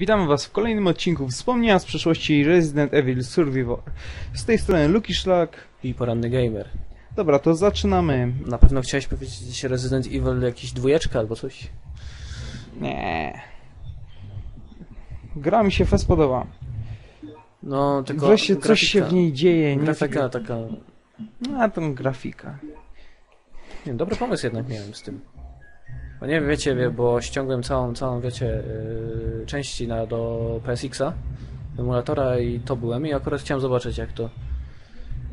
Witamy Was w kolejnym odcinku wspomnienia z przeszłości Resident Evil Survivor. Z tej strony Luki Szlak. I poranny gamer. Dobra, to zaczynamy. Na pewno chciałeś powiedzieć Resident Evil jakiś dwójeczka albo coś? Nie. Gra mi się fest podoba. No, tylko Wreszcie coś grafika. się w niej dzieje. Nie Grafika taka... A tą grafika. Nie, dobry pomysł jednak miałem z tym. Bo nie wiecie, wie, bo ściągłem całą, całą wiecie, yy, części na, do PSX-a, emulatora i to byłem i akurat chciałem zobaczyć jak to.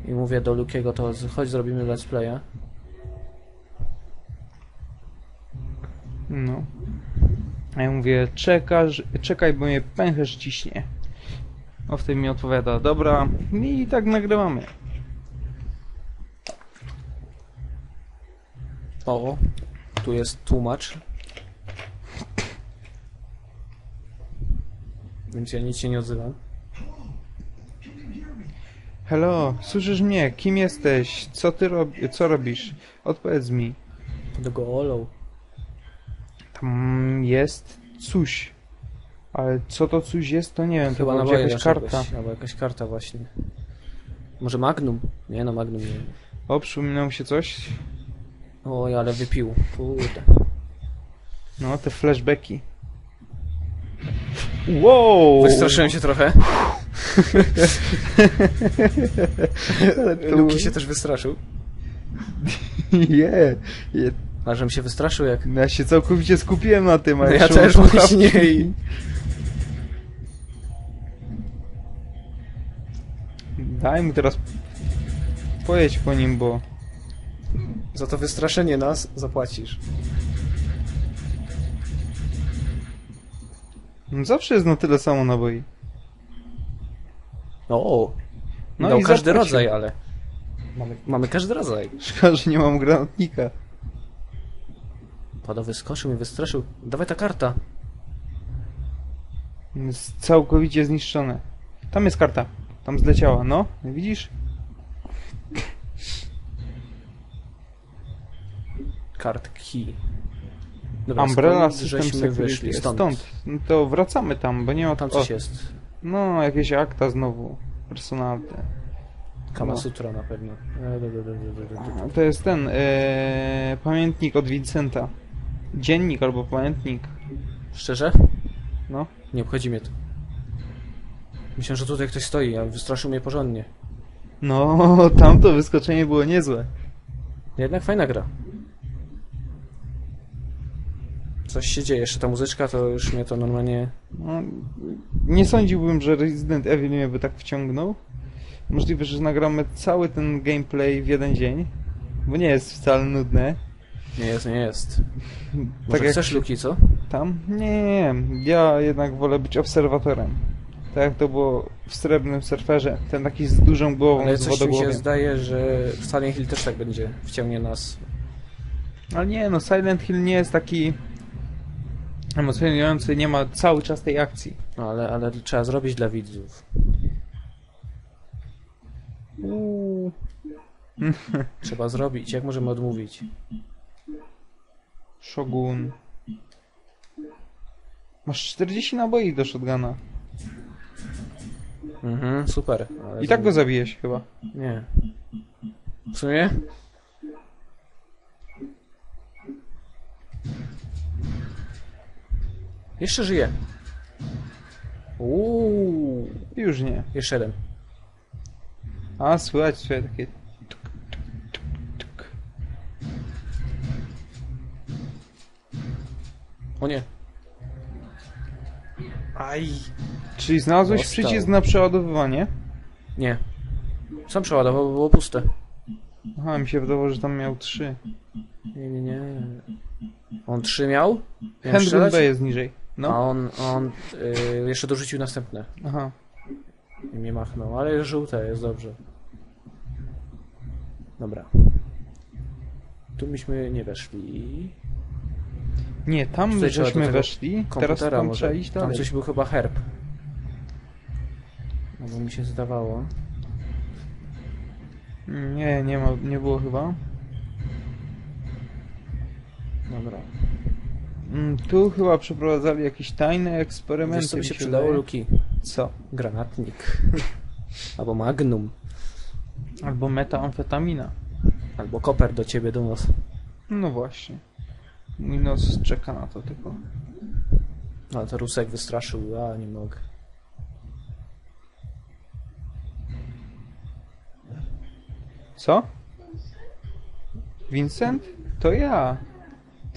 I mówię do Lukiego, to chodź zrobimy let's playa. No. A ja mówię, czekasz, czekaj, bo mnie pęcherz ciśnie. O, wtedy mi odpowiada, dobra. I tak nagrywamy. O, tu jest tłumacz. Więc ja nic się nie odzywam. Hello, słyszysz mnie? Kim jesteś? Co ty robisz? Co robisz? Odpowiedz mi. Do golą. Tam jest coś. Ale co to coś jest, to nie wiem. Chyba to jakaś karta. Albo jakaś karta właśnie. Może Magnum? Nie no, Magnum nie. O, przypominał mi się coś. Oj, ale wypił. Kurde. No, te flashbacki. Wow! Wystraszyłem się trochę. Luki się też wystraszył. Je, je. A żebym się wystraszył jak... No, Ja się całkowicie skupiłem na tym, ale No ja też właśnie i- Daj mu teraz pojedź po nim, bo Za to wystraszenie nas zapłacisz. no zawsze jest na tyle samo naboi. O, No no dał i każdy zapłacił. rodzaj, ale... Mamy, mamy każdy rodzaj. Szkoda, że nie mam granatnika. Pada wyskoczył i wystraszył. Dawaj ta karta. Jest całkowicie zniszczone. Tam jest karta. Tam zleciała, no. Widzisz? Kart key. Dobra, Umbrella skąd System żeśmy Security. wyszli? Stąd. Stąd. No to wracamy tam, bo nie ma... Tam o, coś jest. No, jakieś akta znowu. Personalne. Kama No. Sutra na pewno. To jest ten, e, pamiętnik od Vincenta. Dziennik albo pamiętnik. Szczerze? No. Nie obchodzi mnie to. Myślałem, że tutaj ktoś stoi, a wystraszył mnie porządnie. No, tamto wyskoczenie było niezłe. Jednak fajna gra. Coś się dzieje, jeszcze ta muzyczka to już mnie to normalnie... No, nie sądziłbym, że Resident Evil mnie by tak wciągnął. Możliwe, że nagramy cały ten gameplay w jeden dzień, bo nie jest wcale nudne. Nie jest, nie jest. Może Tak jak chcesz Luki, co? tam? Nie, nie, nie. Ja jednak wolę być obserwatorem. Tak jak to było w Srebrnym Surferze. Ten taki z dużą głową, Ale z coś mi się zdaje, że w Silent Hill też tak będzie. Wciągnie nas. Ale nie, no Silent Hill nie jest taki emocjonujący, nie ma cały czas tej akcji. No, ale, ale trzeba zrobić dla widzów. Uuu. Trzeba zrobić. Jak możemy odmówić? Shogun. Masz 40 naboi do shotguna. Mhm, super. Ale I tak go za... zabijesz chyba. Nie. W sumie? Jeszcze żyje. Uuu. Już nie. Jeszcze jeden. A, słychać swoje takie... tuk, tuk, tuk, tuk. O nie. Aj. Czyli znalazłeś Dostał. przycisk na przeładowywanie? Nie. Sam przeładował, bo było puste. Aha, mi się wydawało, że tam miał 3. Nie, nie, nie. On trzy miał? Handgun? B jest niżej. A No. on, on y, jeszcze dorzucił następne. Aha. I mnie machnął, ale jest żółte, jest dobrze. Dobra. Tu myśmy nie weszli. Nie, tam Tutaj trzeba do żeśmy tego weszli, teraz Komputera tam może. trzeba iść Tam dalej. coś był chyba herb. No bo mi się zdawało. Nie, nie, ma, nie było chyba. Dobra. Mm, Tu chyba przeprowadzali jakieś tajne eksperymenty. Wiesz co by mi się przydało, wydaje. Luki? Co? Granatnik. Albo magnum. Albo metamfetamina. Albo koper do ciebie do nosa. No właśnie. Mój nos czeka na to tylko. Ale to Rusek wystraszył, a nie mogę. Co? Vincent? To ja.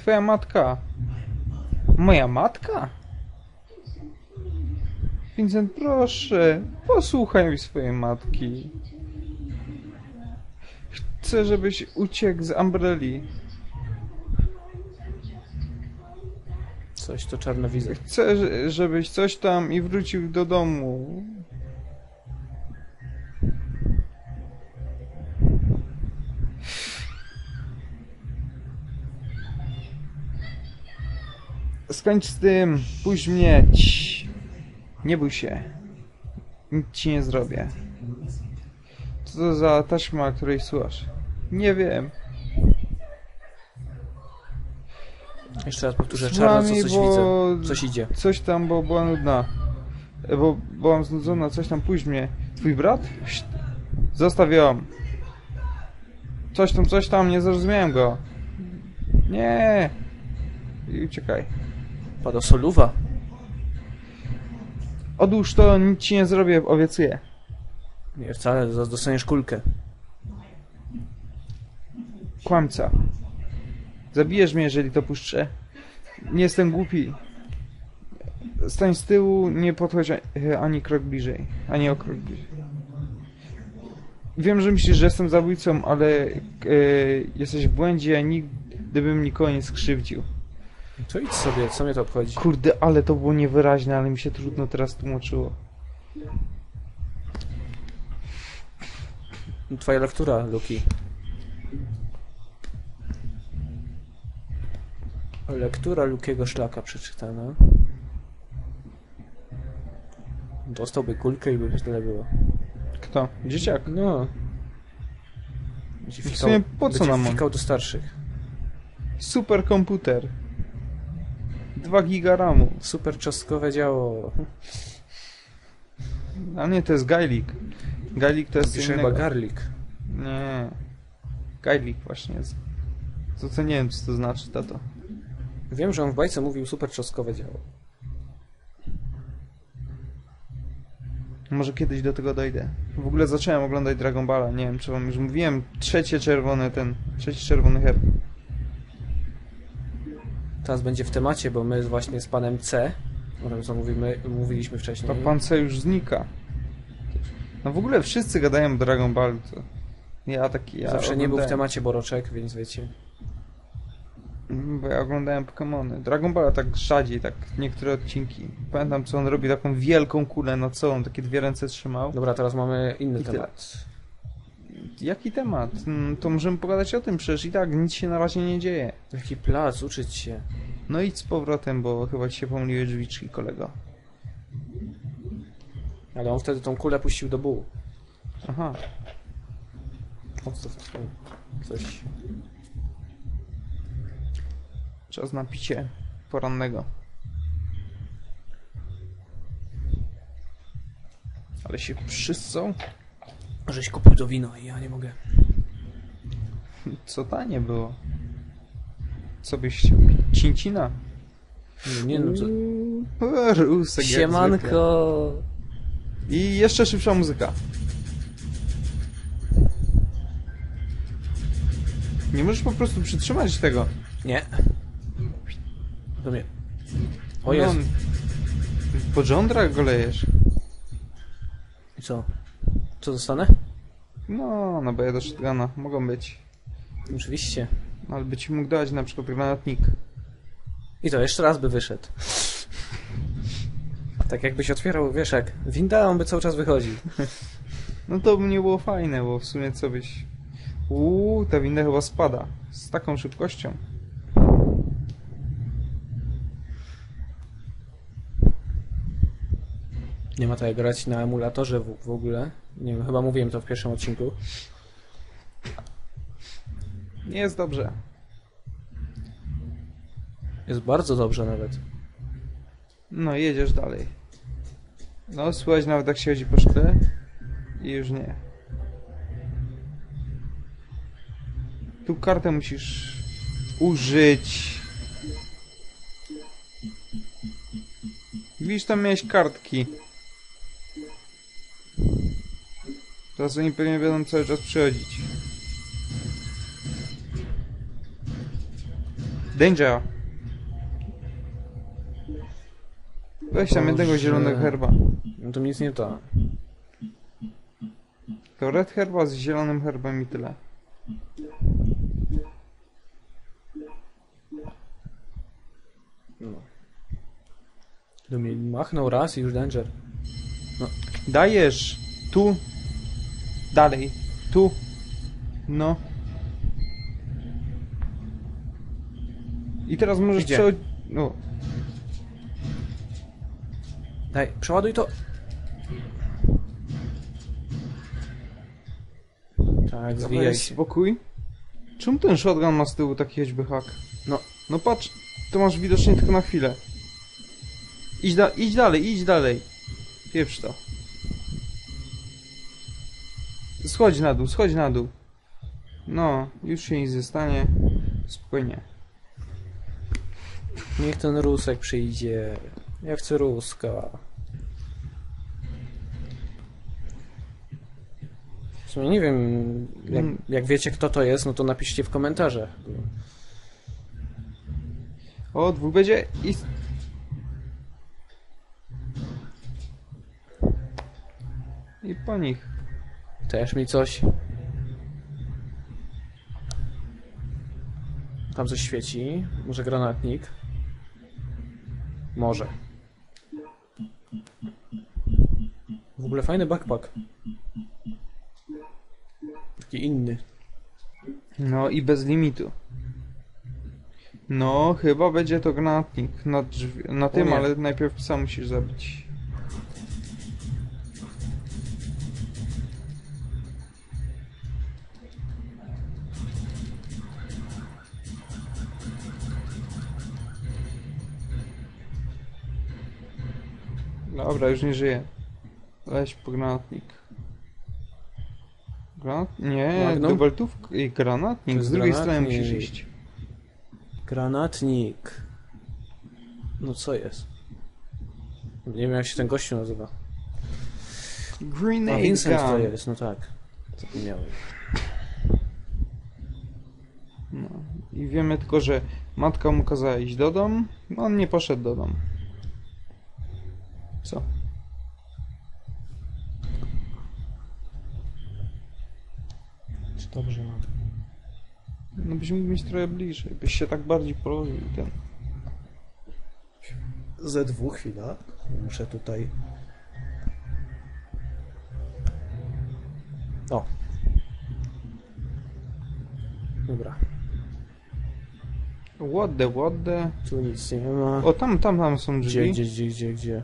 Twoja matka. Moja matka? Vincent, proszę, posłuchaj swojej matki. Chcę, żebyś uciekł z Umbrelli. Coś to czarnowizor. Chcę, że- żebyś coś tam i wrócił do domu. Skończ z tym, puść mnie. Cii. Nie bój się. Nic ci nie zrobię. Co to za taśma, której słuchasz? Nie wiem. Jeszcze raz powtórzę, czarno, co coś bo- widzę. Coś idzie. Coś tam, bo była nudna. Bo byłam znudzona, coś tam, pójdź mnie. Twój brat? Zostaw ją. Coś tam, coś tam, nie zrozumiałem go. Nie. I uciekaj. Pada soluwa. Odłóż to, nic ci nie zrobię, obiecuję. Nie, wcale, zaraz dostaniesz kulkę. Kłamca. Zabijesz mnie, jeżeli to puszczę. Nie jestem głupi. Stań z tyłu, nie podchodź ani krok bliżej. Ani o krok bliżej. Wiem, że myślisz, że jestem zabójcą, ale e, jesteś w błędzie, nigdy bym nikogo nie skrzywdził. To idź sobie, co mnie to obchodzi? Kurde, ale to było niewyraźne, ale mi się trudno teraz tłumaczyło. Twoja lektura, Luki. Lektura Lukiego Szlaka przeczytana. Dostałby kulkę i by tyle było. Kto? Dzieciak. No. Będzie W sumie po co nam on? fikał do starszych. Superkomputer. 2 giga RAMu. Super czosnkowe działo. A nie, to jest Gailik. Gailik to jest Pisze chyba garlic. Nie. Gailik właśnie jest. To co nie wiem, co to znaczy, tato. Wiem, że on w bajce mówił super czosnkowe działo. Może kiedyś do tego dojdę. W ogóle zacząłem oglądać Dragon Balla, nie wiem czy wam już mówiłem. Trzecie czerwone ten, trzeci czerwony herb. Teraz będzie w temacie, bo my właśnie z panem C, o tym co mówimy, mówiliśmy wcześniej. To pan C już znika. No w ogóle wszyscy gadają o Dragon Ball. To ja taki, ja Zawsze nie był w oglądałem- temacie Boroczek, więc wiecie. Mm, Bo ja oglądałem Pokémony. Dragon Ball tak rzadziej, tak niektóre odcinki. Pamiętam co on robi, taką wielką kulę na całą, takie dwie ręce trzymał. Dobra, teraz mamy inny I temat. Jaki temat? Mm, To możemy pogadać o tym, przecież i tak nic się na razie nie dzieje. Jaki plac, uczyć się. No idź z powrotem, bo chyba ci się pomyliły drzwiczki, kolego. Ale on wtedy tą kulę puścił do bułu. Aha. Odstaw to. Coś. Czas na picie porannego. Ale się przyssą? Żeś kupił to wino i ja nie mogę. Co tanie było? Co byś chciał? Cincina? Nie, nie no, to... O, Rusek jak zwykle. Siemanko! I jeszcze szybsza muzyka. Nie możesz po prostu przytrzymać tego. Nie. Mnie. O No. Po żądrach go lejesz. I co? Co dostanę? No, no bo ja do shotguna. Mogą być. Oczywiście. No, ale by ci mógł dać na przykład granatnik. I to jeszcze raz by wyszedł. Tak jakbyś otwierał wieszak. Winda, on by cały czas wychodził. No to by nie było fajne, bo w sumie co byś... Uuu, ta winda chyba spada. Z taką szybkością. Nie ma to jak grać na emulatorze w, w ogóle. Nie wiem, chyba mówiłem to w pierwszym odcinku. Nie jest dobrze. Jest bardzo dobrze nawet. No, jedziesz dalej. No, słychać nawet jak się chodzi po szkle i już nie. Tu kartę musisz użyć. Widzisz, tam miałeś kartki. Teraz oni pewnie będą cały czas przychodzić. Danger! Weź tam jednego zielonego herba. No to nic nie to. To red herba z zielonym herbem i tyle. No. Do mnie machnął raz i już danger. Dajesz! Tu! Dalej! Tu! No. I teraz możesz Idzie. przechodzić... No. Daj, przeładuj to. Tak, zwijaj się. spokój. Czemu ten shotgun ma z tyłu taki choćby hak? No. No patrz, to masz widocznie tylko na chwilę. Idź, da idź dalej, idź dalej. Pieprz to. Schodź na dół, schodź na dół. No, już się nic nie stanie. Spokojnie. Niech ten Rusek przyjdzie. Ja chcę Ruska. W sumie nie wiem, jak, Mm. jak wiecie kto to jest, no to napiszcie w komentarzach. O, dwóch będzie i... I po nich. Też mi coś. Tam coś świeci. Może granatnik. Może. W ogóle fajny backpack. Taki inny. No i bez limitu. No, chyba będzie to granatnik na, drzwi, na tym, ale najpierw psa musisz zabić. Dobra, już nie żyje. Leś po granatnik. Granat? Nie, Magnum? i granatnik. Z drugiej strony granatnik. musisz iść. Granatnik. No co jest? Nie wiem jak się ten gościu nazywa. A Grenade Vincent to gun. jest, no tak. Zapomniałem. No. I wiemy tylko, że matka mu kazała iść do domu, on nie poszedł do domu. Dobrze mam? No byś mógł mieć trochę bliżej, byś się tak bardziej położył i ten. Ze dwóch chwila. Muszę tutaj. O. Dobra. What the? Tu nic nie ma. O, tam, tam, tam są Gdzie, drzwi. gdzie, gdzie, gdzie, gdzie?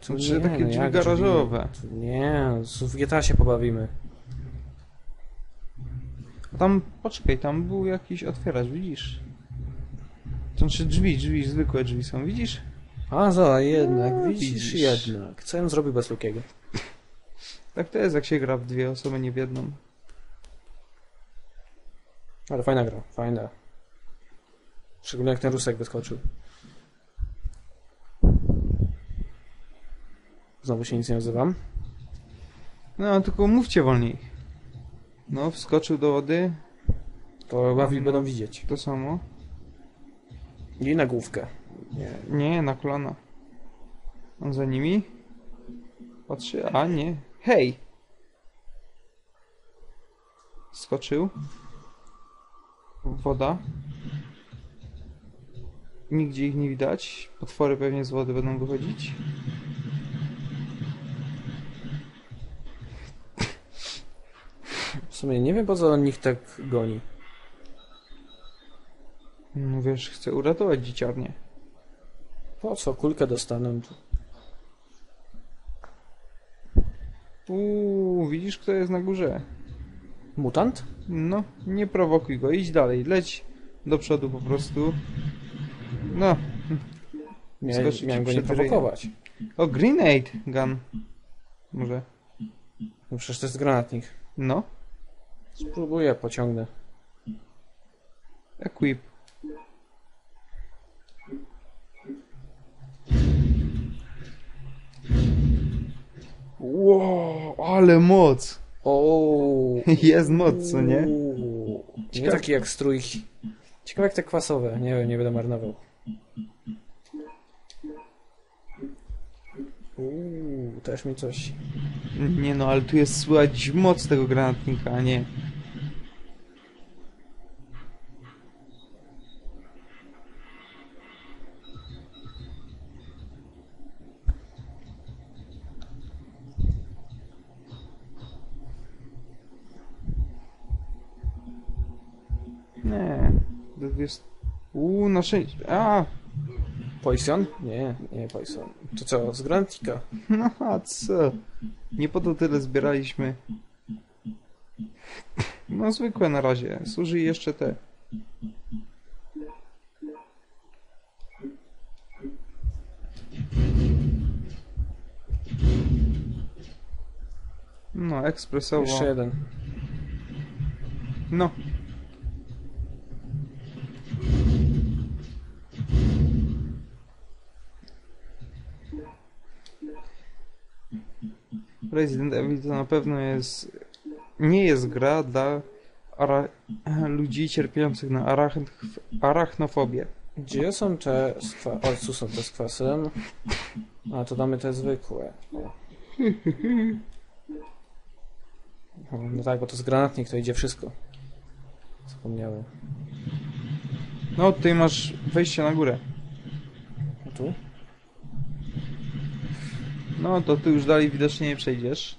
Są trzy takie drzwi jak garażowe. Tu Nie, tu w GTA się pobawimy. Tam, poczekaj, tam był jakiś otwieracz, widzisz? To znaczy drzwi, drzwi, zwykłe drzwi są, widzisz? A za, jednak, No, widzisz, widzisz. jednak. Co on zrobił bez Lukiego? Tak to jest, jak się gra w dwie osoby, nie w jedną. Ale fajna gra, fajna. Szczególnie jak ten Rusek wyskoczył. Znowu się nic nie nazywam. No, tylko mówcie wolniej. No, wskoczył do wody, To bawi No. będą widzieć. to samo. I na główkę. Nie. Nie, na kolana. On za nimi? Patrzy, a nie. Hej! Skoczył. Woda. Nigdzie ich nie widać. Potwory pewnie z wody będą wychodzić. Sumie nie wiem po co on ich tak goni. No wiesz, chcę uratować dzieciarnię. Po co? Kulkę dostaną. Uuu, widzisz kto jest na górze? Mutant? No, nie prowokuj go, idź dalej, leć do przodu po prostu. No. Miałem, Skoczyć miałem go nie prowokować. O, grenade gun. Może. No przecież to jest granatnik. No. Spróbuję, pociągnę. Equip. Wow, ale moc! O, Jest moc, co nie? Nie Ciekawe- taki jak strójki. Ciekawe jak te kwasowe. Nie wiem, nie będę marnował. Uuu, też mi coś. Nie no, ale tu jest słychać moc tego granatnika, a nie. Nie. To jest... Uuu, na szczęście... A! Poison? Nie, nie Poison. To co, z granatnika? No a co? Nie po to tyle zbieraliśmy. No zwykłe na razie. Służy jeszcze te. No, ekspresowo. Jeszcze jeden. No. Resident Evil to na pewno jest. Nie jest gra dla ludzi cierpiących na arachn... arachnofobię. Gdzie są te z kwa... O, są te z kwasem. A, to damy te zwykłe. O. No tak, bo to z granatnik, to idzie wszystko. Zapomniałem. No, tutaj masz wejście na górę. A tu? No, to ty już dalej widocznie nie przejdziesz.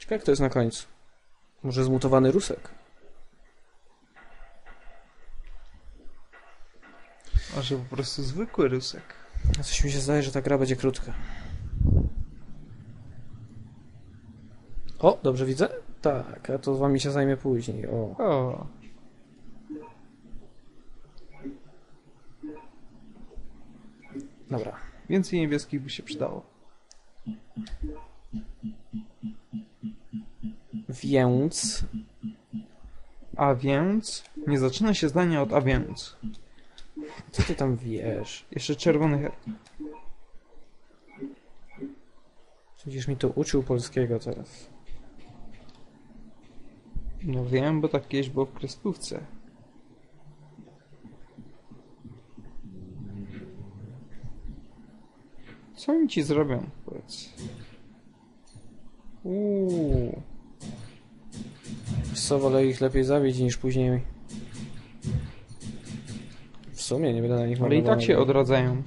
Ciekawe jak to jest na końcu. Może zmutowany rusek? Może po prostu zwykły rusek. A Coś mi się zdaje, że ta gra będzie krótka. O, dobrze widzę? Tak, a to z wami się zajmie później. O. O. Dobra. Więcej niebieskich by się przydało. Więc... A więc... Nie zaczyna się zdanie od a więc. Co ty tam wiesz? Jeszcze czerwony her. Będziesz mi tu uczył polskiego teraz. No wiem, bo tak kiedyś było w kreskówce. Co oni ci zrobią? Powiedz. Uuu. Co, wolę ich lepiej zabić niż później... W sumie nie będę na nich Ale i marnował tak się naboi. odradzają.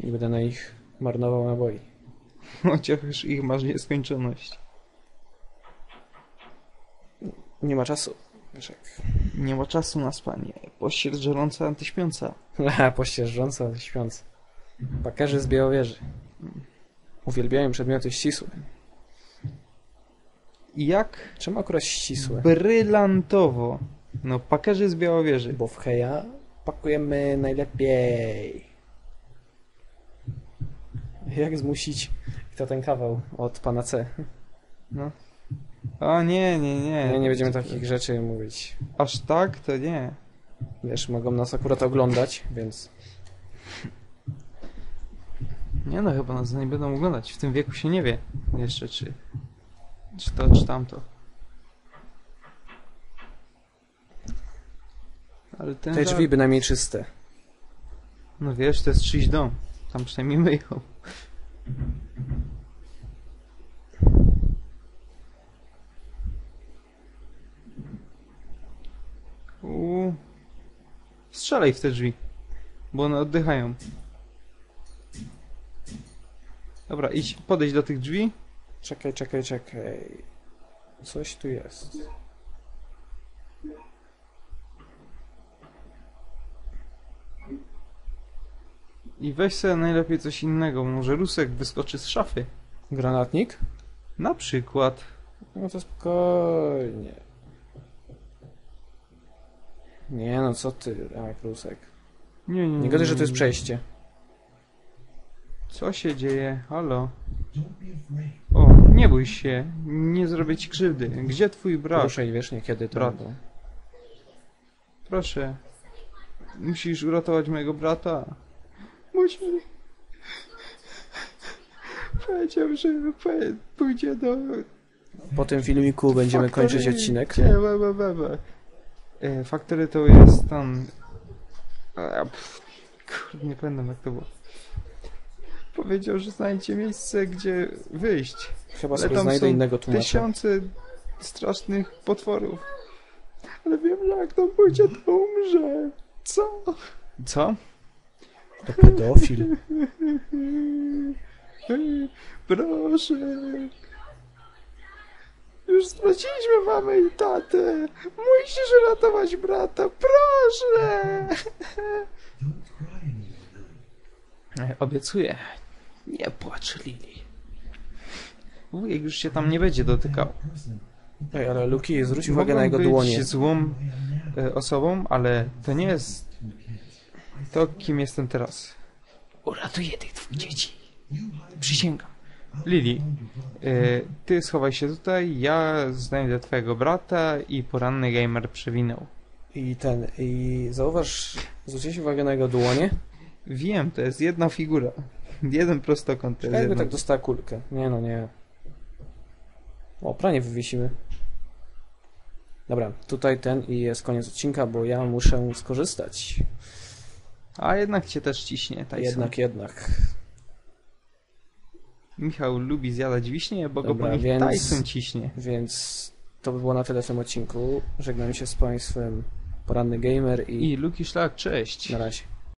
Nie będę na ich marnował naboi. Chociaż ich masz nieskończoność. Nie ma czasu. Wiesz jak... Nie ma czasu na spanie. Pościel żerąca antyśpiąca. Haha, pościerząca, śpiąc. Pakerzy z Białowieży. Uwielbiają przedmioty ścisłe. I jak Czemu akurat ścisłe? brylantowo. No, pakerzy z Białowieży. Bo w Heja pakujemy najlepiej. Jak zmusić? I to ten kawał od pana C. No. O nie, nie, nie. Nie, nie będziemy takich rzeczy mówić. Aż tak? To nie. Wiesz, mogą nas akurat oglądać, więc Nie no, chyba nas nie będą oglądać. W tym wieku się nie wie jeszcze, czy, czy to, czy tamto. Ale ten te drzwi bynajmniej czyste. No wiesz, to jest czyjś dom. Tam przynajmniej myją. Uuu. Strzelaj w te drzwi. Bo one oddychają. Dobra, idź, podejdź do tych drzwi. Czekaj, czekaj, czekaj. Coś tu jest. I weź sobie najlepiej coś innego. Może rusek wyskoczy z szafy. Granatnik? Na przykład. No to spokojnie. Nie no, co ty, a Krusek. Nie, nie, Nie gadaj, że to jest przejście. Co się dzieje? Halo? O, nie bój się. Nie zrobię ci krzywdy. Gdzie twój brat? Ruszaj, wiesz, niekiedy to Brat. Proszę. Musisz uratować mojego brata. Musi. Powiedział, że pójdzie do... Po tym filmiku będziemy Faktory. kończyć odcinek. Gdzie? We, we, we, we. E, Faktory to jest tam... A, pff, Kurde, nie pamiętam jak to było. Powiedział, że znajdzie miejsce, gdzie wyjść. Chyba Ale sobie tam znajdę są innego tłumacza. Tysiące strasznych potworów. Ale wiem, że jak to pójdzie, to umrze. Co? Co? To pedofil. Proszę. Już straciliśmy mamę i tatę. Musisz ratować brata. Proszę. Obiecuję. Nie płacz, Lili. Wujek już się tam nie będzie dotykał. Ej, ale Luki, zwróć uwagę na Mogą jego być dłonie. złą e, osobą, ale to nie jest to, kim jestem teraz. Uratuję tych dwóch dzieci. Przysięgam. Lili, e, ty schowaj się tutaj, ja znajdę twojego brata i poranny gamer przewinął. I ten, i zauważ, zwróciłeś uwagę na jego dłonie? Wiem, to jest jedna figura. Jeden prostokąt Jakby tak dostała kulkę. Nie no, nie. O, pranie wywiesimy. Dobra, tutaj ten i jest koniec odcinka, bo ja muszę skorzystać. A jednak cię też ciśnie, Tyson. Jednak, jednak. Michał lubi zjadać wiśnie, bo go Dobra, po nich więc- Tyson ciśnie. Więc to by było na tyle w tym odcinku. Żegnam się z Państwem. Poranny Gamer i I Luki Szlak, cześć. na razie.